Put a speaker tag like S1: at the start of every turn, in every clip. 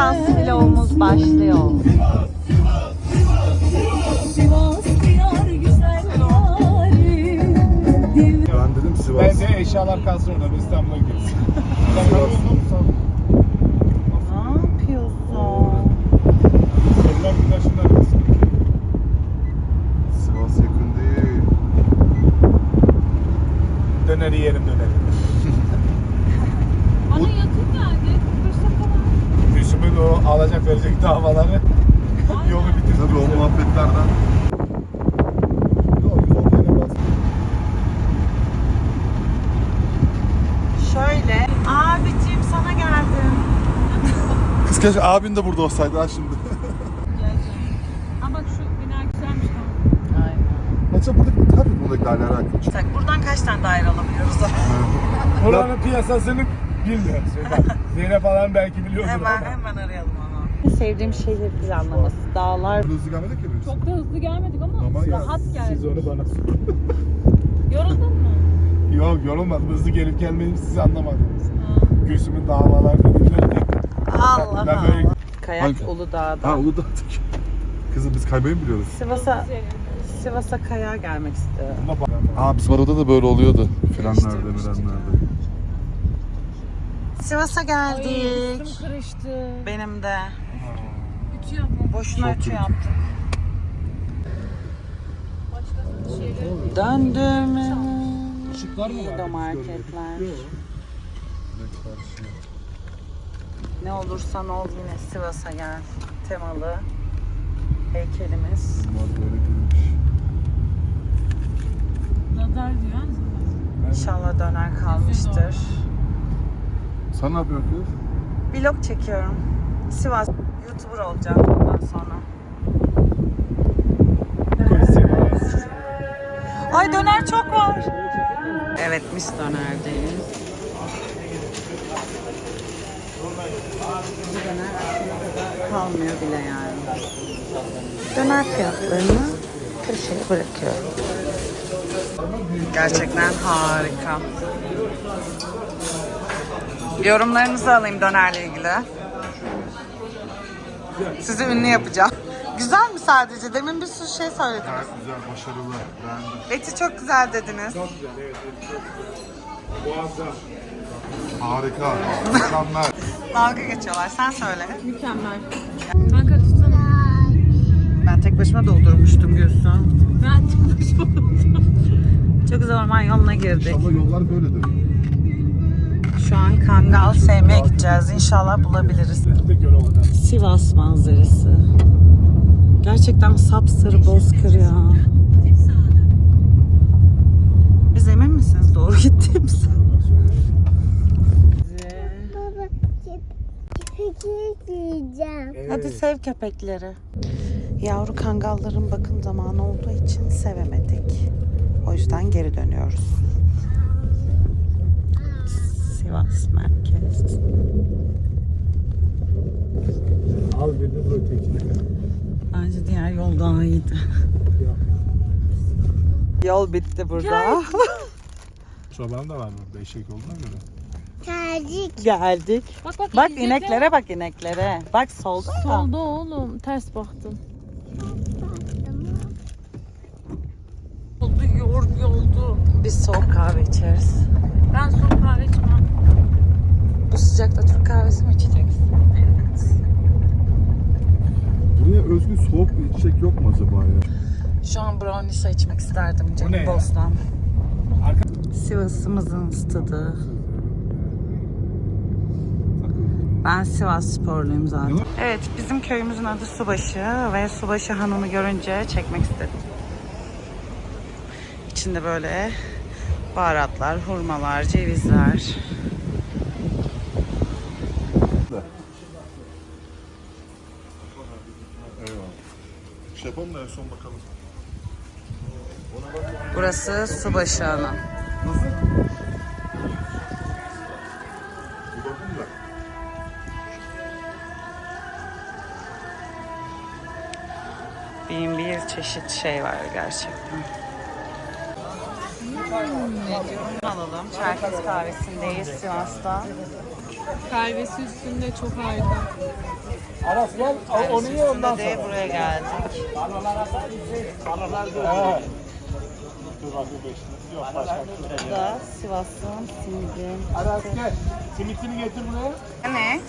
S1: Sivas vlogumuz başlıyor.
S2: Sivas.
S3: Ben dedim Sivas.
S4: Bence eşyalar kalsın orada. Biz İstanbul'a gideriz.
S1: Ne yapıyorsun?
S4: Güzel şunlar gitsin.
S3: Sivas yakın değil.
S4: Döneri yiyelim döneri.
S2: Bana yakın geldi. 45 dakika
S4: Gülsüm'ün o alacak verecek davaları yolu bitirdi.
S3: Tabii o muhabbetlerden.
S1: Şöyle. Abicim sana geldim.
S3: Kız keşke abin de burada olsaydı ha şimdi.
S2: Ama bak şu bina güzelmiş tamam.
S1: Aynen.
S3: Açık buradaki tabii buradaki daire alakalı.
S1: Tak, buradan kaç tane daire alabiliyoruz?
S4: Buranın piyasasını bilmiyorum. Zeynep falan belki biliyordur
S1: hemen
S4: ama.
S1: hemen arayalım onu. Sevdiğim şehir planlaması. Dağlar.
S3: Hızlı gelmedik ya biz.
S2: Çok da hızlı gelmedik ama
S3: Normal geldi.
S2: rahat
S4: Siz
S2: geldi.
S4: onu bana sorun.
S2: Yoruldun mu?
S4: Yok yorulmadım. Hızlı gelip gelmediğimi siz anlamadınız.
S2: Ha.
S4: Gülsüm'ün davalarını dinlerken.
S1: Allah
S4: Ben böyle-
S1: Allah. Kayak
S3: Hangi?
S1: Uludağ'da.
S3: Ha Uludağ'dık. Kızım biz kaymayı mı biliyoruz?
S1: Sivas'a Sivas'a kayağa gelmek istiyorum.
S4: Ama bak-
S3: Aa bizim arada da böyle oluyordu. Frenlerde mirenlerde.
S1: Sivas'a
S2: Ay,
S1: geldik.
S2: üstüm kırıştı.
S1: Benim de.
S2: Ütü yapmam.
S1: Boşuna ütü.
S2: Başka şeyleri.
S1: Döndüm.
S4: Işıklar mı var?
S1: Burada marketler.
S3: Ne
S1: olursan ol yine Sivas'a gel. Temalı heykelimiz.
S3: Bunlar böyle değilmiş.
S2: Nazar diyor.
S1: İnşallah döner kalmıştır.
S3: Sen ne yapıyorsun?
S1: Vlog çekiyorum. Sivas YouTuber olacağım bundan sonra. Ay döner çok var. Evet mis dönerdeyiz. Bu döner kalmıyor bile yani. Döner fiyatlarını köşeye bırakıyorum. Gerçekten harika. Yorumlarınızı alayım dönerle ilgili. Sizi ünlü yapacağım. Güzel mi sadece? Demin bir sürü şey söylediniz.
S3: Gayet güzel, başarılı. Beğendim.
S1: Eti çok güzel dediniz.
S4: Boğaz'da.
S3: Harika. Mükemmel.
S1: Dalga geçiyorlar. Sen söyle.
S2: Mükemmel. Kanka tutsana.
S1: Ben tek başıma doldurmuştum Gülsün.
S2: Ben tek
S1: Çok güzel orman yoluna girdik.
S3: İnşallah yollar böyledir.
S1: Şu an Kangal sevmeye gideceğiz. İnşallah bulabiliriz. Sivas manzarası. Gerçekten sapsarı bozkır ya. Biz emin misiniz doğru gittiğimiz?
S5: Baba köpek yiyeceğim.
S1: Hadi sev köpekleri. Yavru kangalların bakım zamanı olduğu için sevemedik. O yüzden geri dönüyoruz. Sivas merkez.
S4: Al birini bu ötekine.
S1: Bence diğer yol daha iyiydi. Yol bitti burada.
S4: Çoban da var burada eşek olduğuna göre.
S5: Tercik.
S1: Geldik.
S2: Bak bak.
S1: Bak
S2: izledi.
S1: ineklere bak ineklere. Bak solda.
S2: Solda oğlum. Ters baktım.
S1: Yoldu, yor, yoldu. Biz soğuk kahve içeriz.
S2: Ben soğuk kahve içmem.
S1: Bu sıcakta Türk kahvesi mi içeceksin? Evet.
S3: Buraya özgü soğuk bir içecek yok mu acaba ya?
S1: Şu an brownie içmek isterdim
S4: O ne
S1: Cem
S4: ya?
S1: Bostan.
S4: Arka...
S1: Sivas'ımızın stadı. Ben Sivas sporluyum zaten. Evet, bizim köyümüzün adı Subaşı ve Subaşı Hanı'nı görünce çekmek istedim. İçinde böyle baharatlar, hurmalar, cevizler.
S3: Eyvallah. Şey yapalım da en son bakalım.
S1: Burası Subaşı.
S3: Nasıl? Da.
S1: Bin bir çeşit şey var gerçekten. Ne alalım? Çerkez kahvesindeyiz Sivas'ta.
S2: Kahvesi üstünde çok harika.
S4: Aras gel. o- Onu ye ondan sonra.
S1: buraya geldik.
S4: Evet. Dur bakayım beşini. Yok başka şey.
S1: Bu da Sivas'ın simidi.
S4: Aras gel. Simitini getir buraya.
S1: Ne?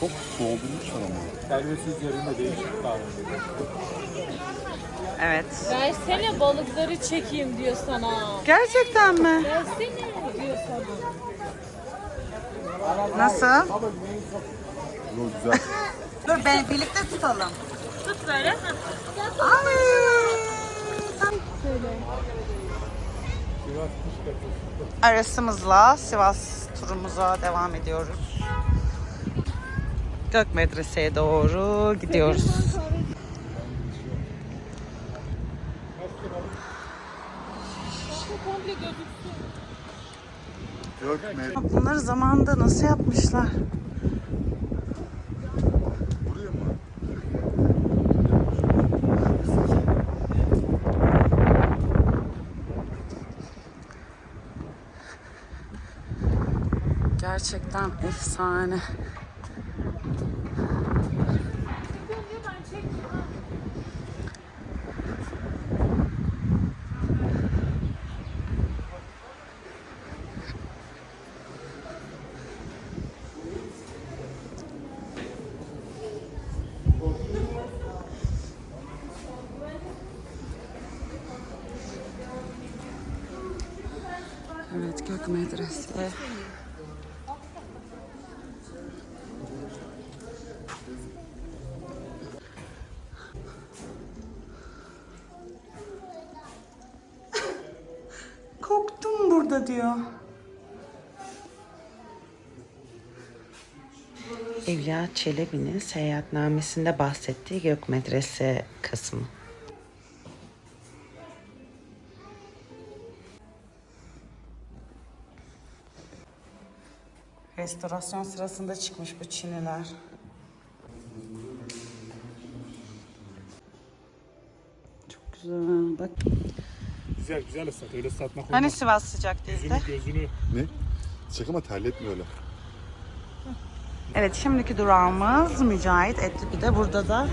S3: Çok doldurmuşlar ama.
S4: Servis üzerinde değişik kahve.
S1: Evet.
S2: Versene balıkları çekeyim diyor sana.
S1: Gerçekten mi?
S2: Versene diyor sana.
S1: Nasıl?
S3: Yok güzel.
S1: Dur ben birlikte tutalım.
S2: Tut böyle.
S1: Ay. Arasımızla Sivas turumuza devam ediyoruz. Gök Medrese'ye doğru gidiyoruz. Bunları zamanında nasıl yapmışlar? Gerçekten efsane. Evet Gök Medrese. Korktum burada diyor. Evliya Çelebi'nin seyahatnamesinde bahsettiği Gök Medrese kısmı. Restorasyon sırasında çıkmış bu çiniler. Çok güzel. Bak.
S4: Güzel güzel ıslat. Öyle ıslatmak olmaz.
S1: Hani Sivas sıcak değildi?
S4: Gözünü gözünü.
S3: Ne? Çek ama terletmiyor öyle.
S1: Evet şimdiki durağımız Mücahit Etli Pide. Burada da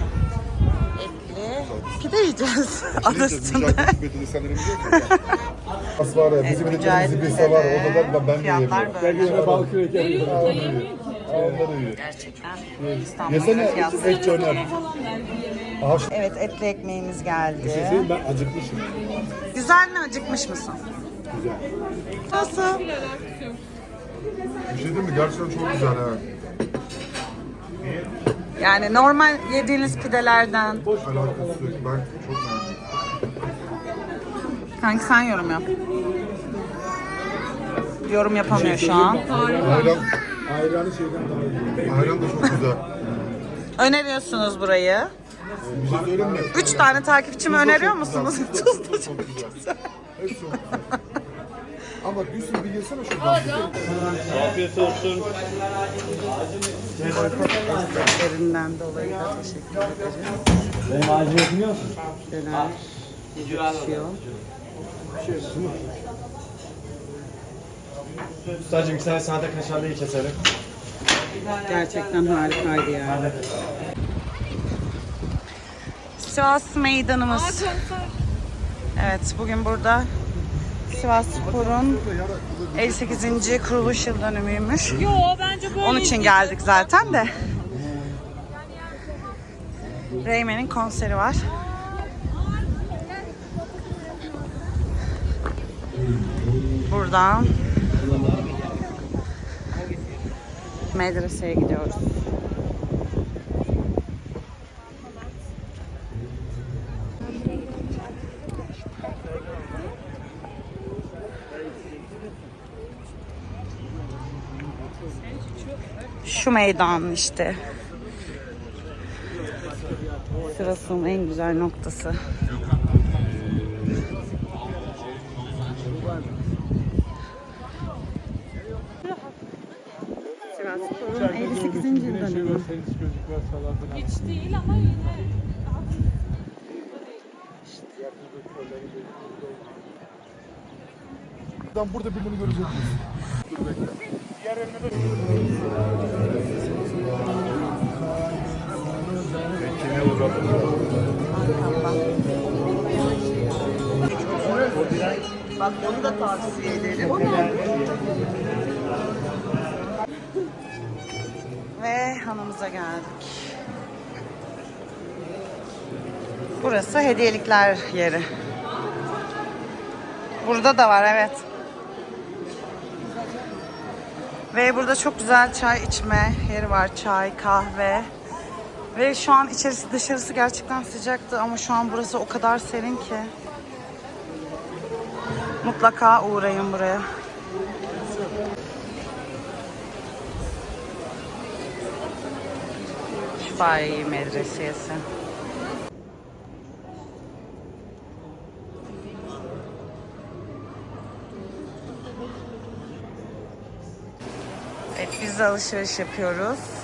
S1: etli pide yiyeceğiz. Adı üstünde.
S3: Mücahit? As var ya bizim
S1: Evet,
S3: dediklerimiz bir
S1: Mücahit
S3: var. Orada da ben de
S1: Fiyatlar
S3: yiyemiyorum.
S1: böyle.
S4: Yine balık kreker.
S3: Onları yiyor.
S1: Gerçekten İstanbul'da
S3: Yesene
S1: fiyatlar.
S3: et şu
S1: Evet etli ekmeğimiz geldi.
S4: Şey, ben acıkmışım.
S1: Güzel mi acıkmış mısın?
S3: güzel.
S1: Nasıl?
S3: Bir şey değil mi? Gerçekten çok güzel ha.
S1: Yani normal yediğiniz pidelerden.
S3: Alakası yok. Ben çok beğendim.
S1: Kanki sen yorum yap. Yorum yapamıyor şu an.
S3: Ayran,
S4: Ayranı şeyden daha iyi.
S3: ayran da çok güzel.
S1: Öneriyorsunuz burayı.
S3: Bir şey söyleyeyim mi?
S1: Üç tane takipçimi öneriyor musunuz?
S3: Tuz da çok, güzel. Hepsi çok güzel. Ama bir sürü bir girsene şuradan.
S1: Desteklerinden dolayı da teşekkür ederim.
S6: Benim ağacı yapmıyor musun?
S1: Döner pişiyor.
S6: Ustacığım sen sade kaşarlıyı keselim.
S1: Gerçekten harikaydı ya. Sivas meydanımız. Evet bugün burada Sivas Spor'un 58. kuruluş yıl dönümüymüş.
S2: Yo bence böyle
S1: Onun için geldik zaten de. Reymen'in konseri var. Buradan medreseye gidiyoruz. Şu meydan işte. Sırasının en güzel noktası. Sivas Spor'un 58. yıl dönümü.
S2: Hiç değil ama yine
S3: Ben burada birini görecek miyiz? Dur bekle.
S1: Bak onu da tavsiye ederim. Ve hanımıza geldik. Burası hediyelikler yeri. Burada da var evet. Ve burada çok güzel çay içme yeri var. Çay, kahve. Ve şu an içerisi dışarısı gerçekten sıcaktı ama şu an burası o kadar serin ki. Mutlaka uğrayın buraya. Şifahi Medresesi. Evet biz de alışveriş yapıyoruz.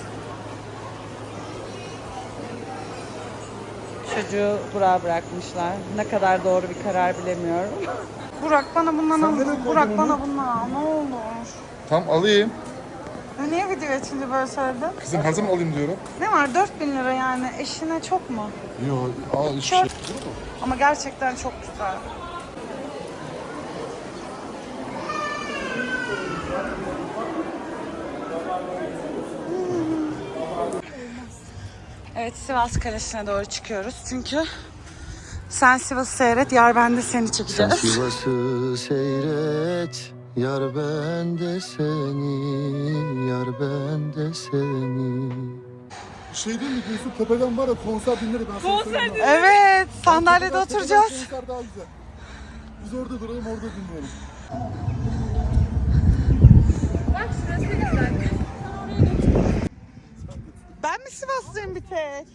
S1: Çocuğu Burak'a bırakmışlar. Ne kadar doğru bir karar bilemiyorum. Burak bana bundan al.
S3: nereye koydun
S1: Burak
S3: onu?
S1: bana bundan al. Ne olur.
S3: Tam alayım.
S1: Ya niye video açınca böyle söyledin?
S3: Kızım her zaman alayım diyorum.
S1: Ne var 4000 lira yani eşine çok mu?
S3: Yok al şey.
S1: Çok. Ama gerçekten çok güzel. Evet Sivas Kalesi'ne doğru çıkıyoruz çünkü sen Sivas'ı seyret, yar ben de seni
S7: Sen
S1: çekeceğiz.
S7: Sivas'ı seyret Yar ben de seni Yar ben de seni
S3: Şey değil mi diyorsun tepeden var ya konser dinleri ben sana söyleyeyim. ha.
S1: Evet, sandalyede oturacağız.
S3: Konser daha güzel. Biz orada duralım orada dinleyelim.
S1: Tek?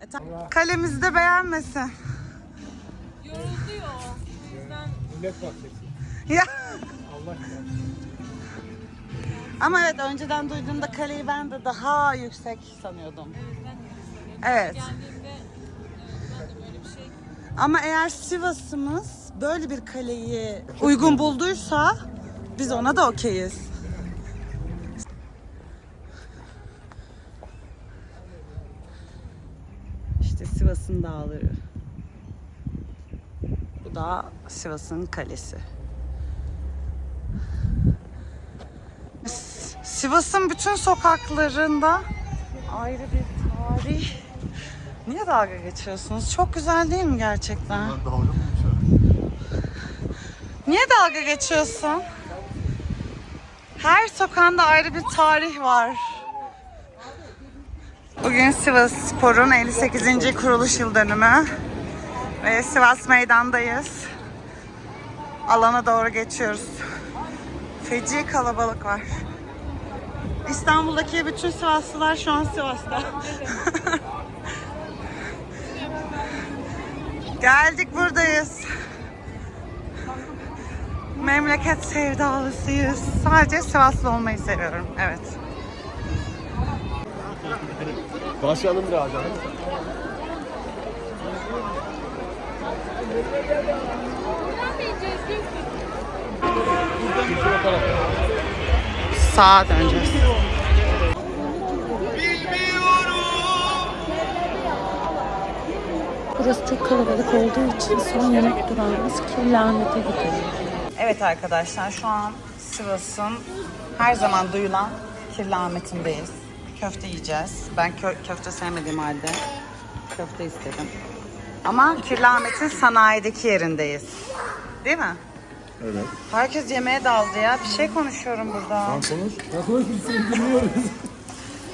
S1: E. Kalemizi de beğenmesin.
S2: Yoruluyor. O yüzden
S4: Millet bahçesi.
S1: Ya.
S4: Allah.
S1: Ama evet önceden duyduğumda kaleyi ben de daha yüksek sanıyordum. Evet.
S2: geldiğimde e, ben de böyle bir şey
S1: Ama eğer Sivas'ımız böyle bir kaleyi uygun bulduysa biz ona da okeyiz. İşte Sivas'ın dağları. Bu da Sivas'ın kalesi. Sivas'ın bütün sokaklarında ayrı bir tarih. Niye dalga geçiyorsunuz? Çok güzel değil mi gerçekten?
S3: Ben dalga mı geçerim?
S1: Niye dalga geçiyorsun? Her sokağında ayrı bir tarih var. Bugün Sivas Spor'un 58. kuruluş yıl dönümü. Ve Sivas Meydan'dayız. Alana doğru geçiyoruz. Feci kalabalık var. İstanbul'daki bütün Sivaslılar şu an Sivas'ta. Geldik buradayız. Memleket sevdalısıyız. Sadece Sivaslı olmayı seviyorum. Evet.
S6: Başlayalım biraz canım.
S1: Sağa döneceğiz.
S2: Burası çok kalabalık olduğu için son yemek durağımız Kirlamet'e gidelim.
S1: Evet arkadaşlar şu an Sivas'ın her zaman duyulan Kirlamet'indeyiz. Köfte yiyeceğiz. Ben kö- köfte sevmediğim halde köfte istedim. Ama Kirlamet'in sanayideki yerindeyiz. Değil mi?
S3: Evet.
S1: Herkes yemeğe daldı ya. Bir şey konuşuyorum burada.
S3: Konuş. Ya konuş biz seni dinliyoruz.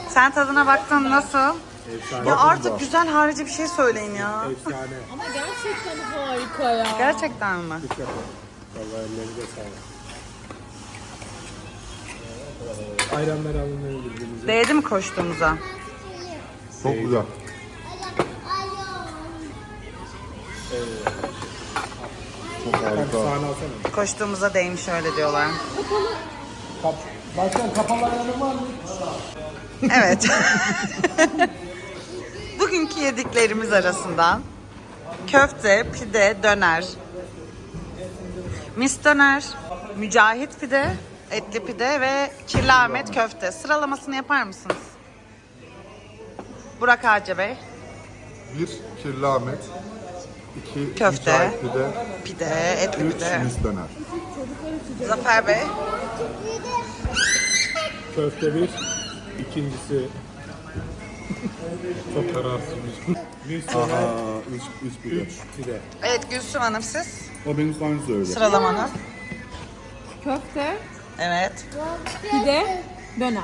S1: Sen tadına baktın nasıl?
S4: Efsane.
S1: Ya artık güzel harici bir şey söyleyin ya.
S4: Efsane.
S2: Ama gerçekten harika ya.
S1: Gerçekten mi?
S4: Vallahi ellerinize sağlık. Ayranlar alın birbirinize.
S1: Değdi mi koştuğumuza?
S3: Çok güzel. Çok harika.
S4: sahne alsana.
S1: Koştuğumuza değmiş öyle diyorlar.
S4: Kap Başkan kapalı ayranın var mı?
S1: Evet. Bugünkü yediklerimiz arasından köfte, pide, döner, mis döner, mücahit pide, etli pide ve kirli köfte. Sıralamasını yapar mısınız? Burak Ağca Bey.
S3: Bir kirli Ahmet. iki
S1: Köfte.
S3: mücahit pide.
S1: Pide, etli
S3: Üç
S1: pide.
S3: mis döner.
S1: Zafer Bey.
S4: Köfte bir. İkincisi çok kararsızmış.
S3: Aha, üç, üç pide.
S4: Pide.
S1: Evet Gülsüm Hanım siz.
S3: O benim aynısı öyle.
S1: Sıralamanız.
S2: Köfte,
S1: Evet.
S2: pide, döner.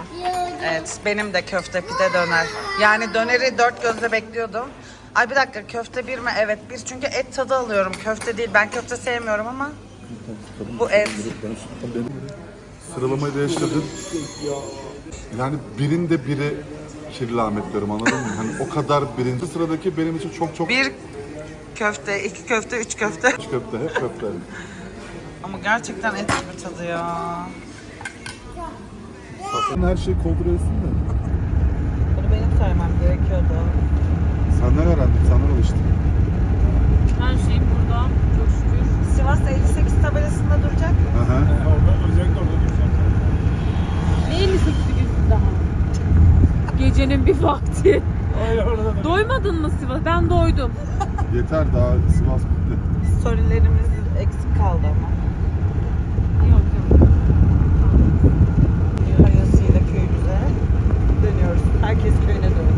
S1: Evet benim de köfte pide döner. Yani döneri dört gözle bekliyordum. Ay bir dakika köfte bir mi? Evet bir çünkü et tadı alıyorum. Köfte değil. Ben köfte sevmiyorum ama bu et.
S3: Sıralamayı değiştirdim. Yani birinde biri kirli Ahmet diyorum anladın mı? Hani o kadar birinci sıradaki benim için çok çok
S1: Bir köfte, iki köfte, üç köfte.
S3: Üç köfte, hep köfte.
S1: Ama gerçekten et gibi tadı ya.
S3: Sen her şeyi kontrol etsin de.
S1: Bunu benim söylemem gerekiyordu.
S3: Senden öğrendim, senden alıştım.
S2: Her şey burada. Çok şükür.
S1: Sivas 58 tabelasında duracak.
S3: Hı hı.
S4: Orada, özellikle orada duracağım.
S2: Neyin mi gün daha? Gecenin bir vakti.
S4: Öyle orada da.
S2: Doymadın mı Sivas? Ben doydum.
S3: Yeter daha Sivas bitti.
S1: Storylerimiz eksik kaldı ama. Herkes köyüne döndü.